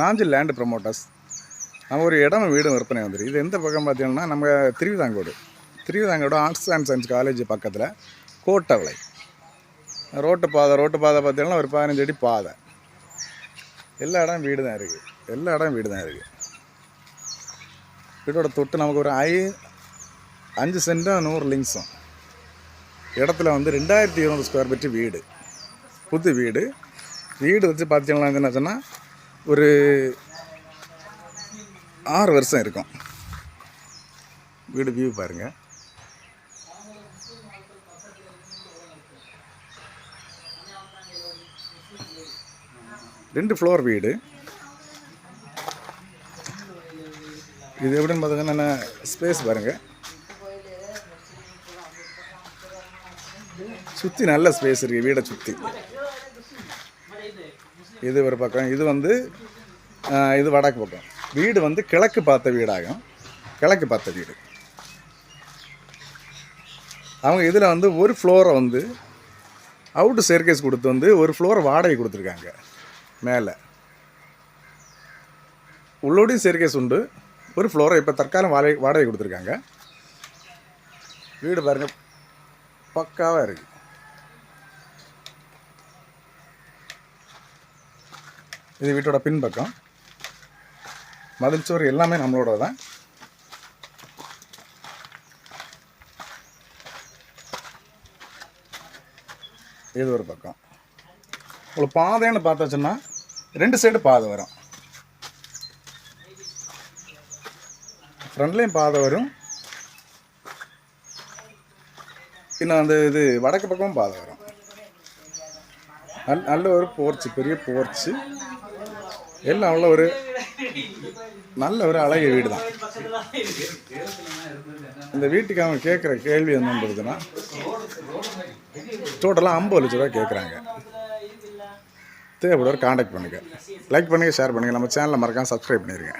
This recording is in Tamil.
நாஞ்சில் லேண்டு ப்ரமோட்டர்ஸ் நம்ம ஒரு இடம் வீடும் விற்பனை வந்துருக்கு இது எந்த பக்கம் பார்த்தீங்கன்னா நம்ம Thiruvithancode. Thiruvithancode arts and science college பக்கத்தில் கோட்டவளை. ரோட்டு பாதை ரோட்டு பாதை பார்த்தீங்கன்னா ஒரு பதினஞ்சு அடி பாதை. எல்லா இடம் வீடு தான் இருக்குது எல்லா இடம் வீடு தான் இருக்குது வீடோட தொட்டு நமக்கு ஒரு ஐ அஞ்சு சென்டும் நூறு லிங்ஸும். இடத்துல வந்து ரெண்டாயிரத்தி இருநூறு ஸ்கொயர் ஃபீட்டு வீடு. புது வீடு. வீடு வச்சு பார்த்தீங்கன்னா என்ன சொன்னால் ஒரு ஆறு வருஷம் இருக்கும். வீடு வியூ பாருங்கள் ரெண்டு ஃப்ளோர் வீடு. இது எப்படின்னு பார்த்தீங்கன்னா ஸ்பேஸ் பாருங்கள் சுற்றி நல்ல ஸ்பேஸ் இருக்குது வீடை சுற்றி இது ஒரு பக்கம். இது வந்து இது வடக்கு பக்கம். வீடு வந்து கிழக்கு பார்த்த வீடாகும். கிழக்கு பார்த்த வீடு. அவங்க இதில் வந்து ஒரு ஃப்ளோரை வந்து அவுட்டு சேர்க்கேஸ் கொடுத்து வந்து ஒரு ஃப்ளோரை வாடகை கொடுத்துருக்காங்க. மேலே. உள்ளோடையும் சேர்க்கேஸ் உண்டு. ஒரு ஃப்ளோரை இப்போ தற்காலம் வாடகை வாடகை கொடுத்துருக்காங்க. வீடு பாருங்கள் பக்காவாக இருக்குது இது வீட்டோட பின்பக்கம். மதில் சோறு எல்லாமே நம்மளோட தான். இது ஒரு பக்கம். உங்களுக்கு பாதைன்னு பார்த்தாச்சுன்னா ரெண்டு சைடு பாதை வரும். ஃப்ரண்ட்லேயும் பாதை வரும். இன்னும் அந்த இது வடக்கு பக்கமும் பாதை வரும். நல் நல்ல ஒரு போர்ச்சு பெரிய போர்ச்சு எல்லாம் அவ்வளோ ஒரு நல்ல ஒரு அழகிய வீடு தான் இந்த வீட்டுக்கு அவங்க கேட்குற கேள்வி என்னன்றதுன்னா டோட்டலாக ஐம்பது லட்ச ரூபா கேட்குறாங்க. தேவைப்படுற காண்டாக்ட் பண்ணுங்கள் லைக் பண்ணுங்கள் ஷேர் பண்ணுங்கள் நம்ம சேனலை மறக்காமல் சப்ஸ்கிரைப் பண்ணிடுங்க